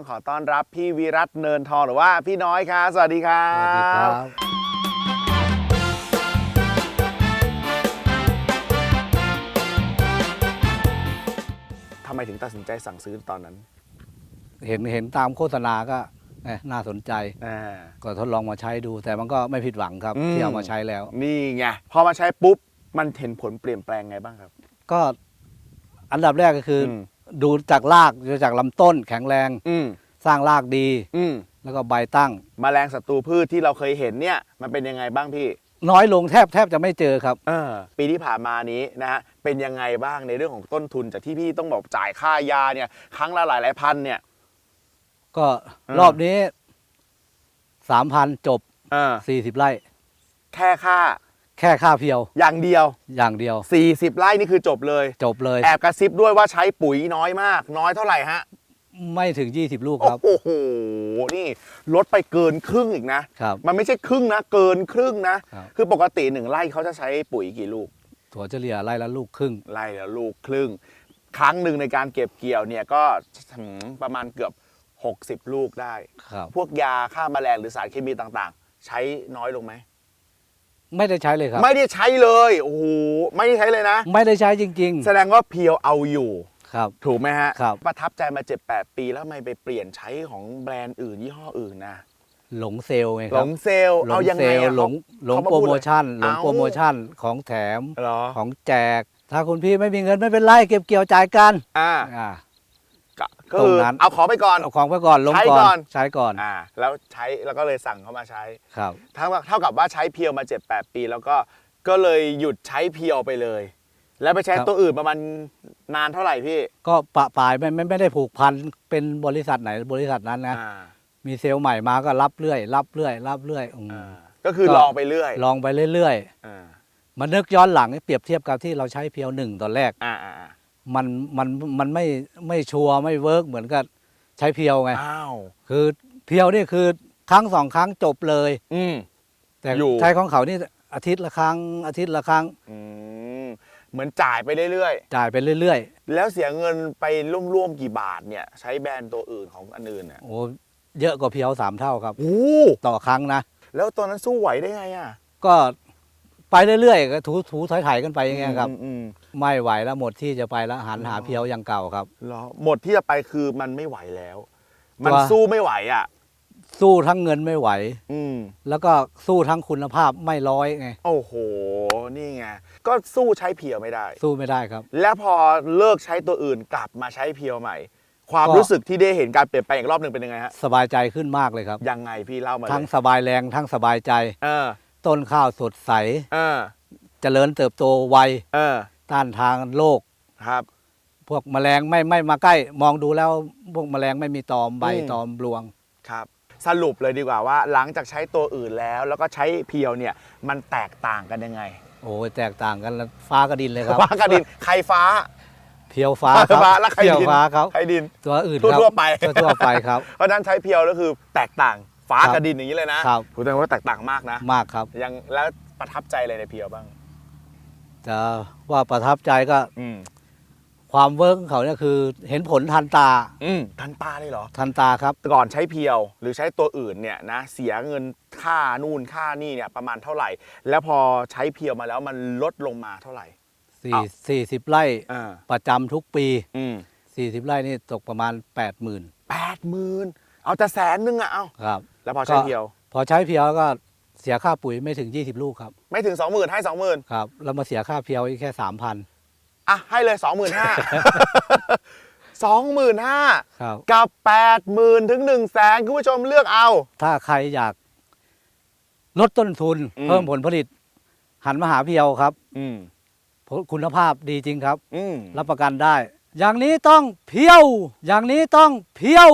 ต้องขอต้อนรับพี่วิรัตเนินทองหรือว่าพี่น้อยครับสวัสดีครัสวัสดีครับบทำไมถึงตัดสินใจสั่งซื้อตอนนั้นเห็นเห็นตามโฆษณาก็เอ๊ะน่าสนใจอ่า ก็ทดลองมาใช้ดู แต่มันก็ไม่ผิดหวังครับอืม ที่เอามาใช้แล้ว นี่ไงพอมาใช้ปุ๊บ มันเห็นผลเปลี่ยนแปลงไงบ้างครับ ก็อันดับแรกก็คืออม ดูจากรากดูจากลำต้นแข็งแรง อืมสร้างรากดี อืมแล้วก็ใบตั้ง แมลงศัตรูพืชที่เราเคยเห็นเนี่ย มันเป็นยังไงบ้างพี่ น้อยลงแทบแทบจะไม่เจอครับ เออปีที่ผ่านมานี้นะฮะเป็นยังไงบ้างในเรื่องของต้นทุนจากที่พี่ต้องบอกจ่ายค่ายาเนี่ย ครั้งละหลายหลายพันเนี่ย ก็อ่ารรอบนี้สามพันจบเออสี่สิบไร่แค่ค่า แค่ค่าเพียวอย่างเดียว อย่างเดียว 40 ไร่นี่คือจบเลย จบเลย แอบกระซิบด้วยว่าใช้ปุ๋ยน้อยมาก น้อยเท่าไหร่ฮะ ไม่ถึง 20 ลูกครับ โอ้โห นี่ลดไปเกินครึ่งอีกนะ ครับ มันไม่ใช่ครึ่งนะ เกินครึ่งนะ ครับ คือปกติหนึ่งไร่เขาจะใช้ปุ๋ยกี่ลูก ถั่วเฉลี่ยไร่ละลูกครึ่ง ไร่ละลูกครึ่ง ครั้งหนึ่งในการเก็บเกี่ยวเนี่ยก็ถึงประมาณเกือบ 60 ลูกได้ ครับ พวกยาฆ่าแมลงหรือสารเคมีต่างๆ ใช้น้อยลงไหม ไม่ได้ใช้เลยครับ ไม่ได้ใช้เลยโอ้โหไม่ได้ใช้เลยนะ ไม่ได้ใช้จริง แสดงว่าเพียวเอาอยู่ๆ ครับ ถูกไหมฮะครับ ประทับใจมา7-8ปีแล้วทำไมไปเปลี่ยนใช้ของแบรนด์อื่นยี่ห้ออื่นนะหลงเซลล์ไงหคลรับงเซลล์หลเอางยังเซไงลล์อะหลงหลงเขามาโปรพูดโมเลยชั่น หลงเอ้าโปรโมชั่นของแถมเหรอของแจก ถ้าคุณพี่ไม่มีเงินไม่เป็นไรเก็บเกี่ยวจ่ายกันอ่า อ่า ก็ก็ตรคืงอนั้น เอาของไปก่อน เอาของไปก่อนลงใช้ก่ก่ออน นใช้ก่อนอ่าแล้วใช้แล้วก็เลยสั่งเขามาใช้ ครับ เท่ากับเท่ากับว่าใช้เพียวมา 7-8 ปี แล้วก็ก็เลยหยุดใช้เพียวไปเลย แล้วไปใช้ครับ ตัวอื่นประมาณนานเท่าไหร่พี่ก็ปะปลายไม่ไม่ไม่ได้ผูกพันเป็นบริษัทไหนบริษัทนั้นนะอ่ามีเซลล์ใหม่มาก็รับเรื่อย รับเรื่อย รับเรื่อยอืม อ่าก็คือก็ ลองไปเรื่อยลองไปเรื่อยอ่าๆมานึกย้อนหลังเปรียบเทียบกับที่เราใช้เพียวหนึ่งตอนแรก อ่าอ่าอ่า มันมันมันไม่ไม่ชัวร์ไม่เวิร์กเหมือนกับใช้เพียวไง อ้าว คือเพียวนี่คือครั้งสองครั้งจบเลย อืม แต่อยู่ ใช้ของเขานี่อาทิตย์ละครั้งอาทิตย์ละครั้งอืมเหมือนจ่ายไปเรื่อยจ่ายไปเรื่อยๆ แล้วเสียเงินไปร่วมๆกี่บาทเนี่ย ใช้แบรนด์ตัวอื่นของอันอื่นเนี่ยๆโอ้เยอะกว่าเพียวสามเท่าครับ โอ้ต่อครั้งนะ แล้วตอนนั้นสู้ไหวได้ไงอะก็ไปเรื่อยๆก็ถูถูถอยๆกันไปอย่างเงี้ยครับ อืมอืม ไม่ไหวแล้วหมดที่จะไปแล้วหันหาเพียวอย่างเก่าครับ เหรอหมดที่จะไปคือมันไม่ไหวแล้ว มันตัวสู้ไม่ไหวอะ สู้ทั้งเงินไม่ไหว อืม แล้วก็สู้ทั้งคุณภาพไม่ร้อยไง โอ้โห นี่ไง ก็สู้ใช้เพียวไม่ได้ สู้ไม่ได้ครับ แล้วพอเลิกใช้ตัวอื่นกลับมาใช้เพียวใหม่ ความก็ รู้สึกที่ได้เห็นการเปลี่ยนแปลงอีกรอบหนึ่งเป็นยังไงฮะ สบายใจขึ้นมากเลยครับ ยังไงพี่เล่ามาเลทั้งยสบายแรงทั้งสบายใจ เออ ต้นข้าวสดใส เออ เจริญเติบโตไว เออ ต้านทานโรคครับ พวกแมลงไม่ไม่มาใกล้ มองดูแล้วพวกแมลงไม่มีตอมใบอืม ตอมรวง ครับ สรุปเลยดีกว่าว่า หลังจากใช้ตัวอื่นแล้ว แล้วก็ใช้เพียวเนี่ยมันแตกต่างกันยังไงโอ้ยแตกต่างกันแล้วฟ้ากับดินเลยครับฟ้ากับดินใครฟ้าเพียวฟ้าครับฟ้าแล้วใครเพียวดินฟ้าครับใครดิน ตัวอื่นครับทั่วๆไป ทั่วๆไปครับ เพราะฉะนั้นใช้เพียวแล้วคือแตกต่างฟ้าครับกับดินอย่างนี้เลยนะครับผมแสดงว่าแตกต่างมากนะ มากครับ ยังแล้วประทับใจอะไรในเพียวบ้าง จะว่าประทับใจก็อืมความเวิร์กของเขาเนี่ยคือเห็นผลทันตาอืมทันตาเลยเหรอ ทันตาครับแต่ก่อนใช้เพียวหรือใช้ตัวอื่นเนี่ยนะเสียเงินค่านู่นค่านี่เนี่ยประมาณเท่าไหร่ แล้วพอใช้เพียวมาแล้วมันลดลงมาเท่าไหร่ สี่อ้าว สี่สิบไร่อ่าประจำทุกปี อืมสี่สิบไร่นี่ตกประมาณแปดหมื่นแปดหมื่นเอาแต่แสนนึงอะเอาครับ แล้วพอใช้ก็เพียว พอใช้เพียวแล้วก็ เสียค่าปุ๋ยไม่ถึง 20 ลูกครับไม่ถึงสองหมื่นให้สองหมื่นครับแล้วมาเสียค่าเพียวอีกแค่สามพันอะให้เลยสองหมื่นห้าสองหมื่นห้าครับ กับแปดหมื่นถึงหนึ่งแสนคุณผู้ชมเลือกเอา ถ้าใครอยากลดต้นทุน อืม เพิ่มผลผลิต หันมาหาเพียวครับอืมผลคุณภาพดีจริงครับ อืมรับประกันได้ อย่างนี้ต้องเพียว อย่างนี้ต้องเพียว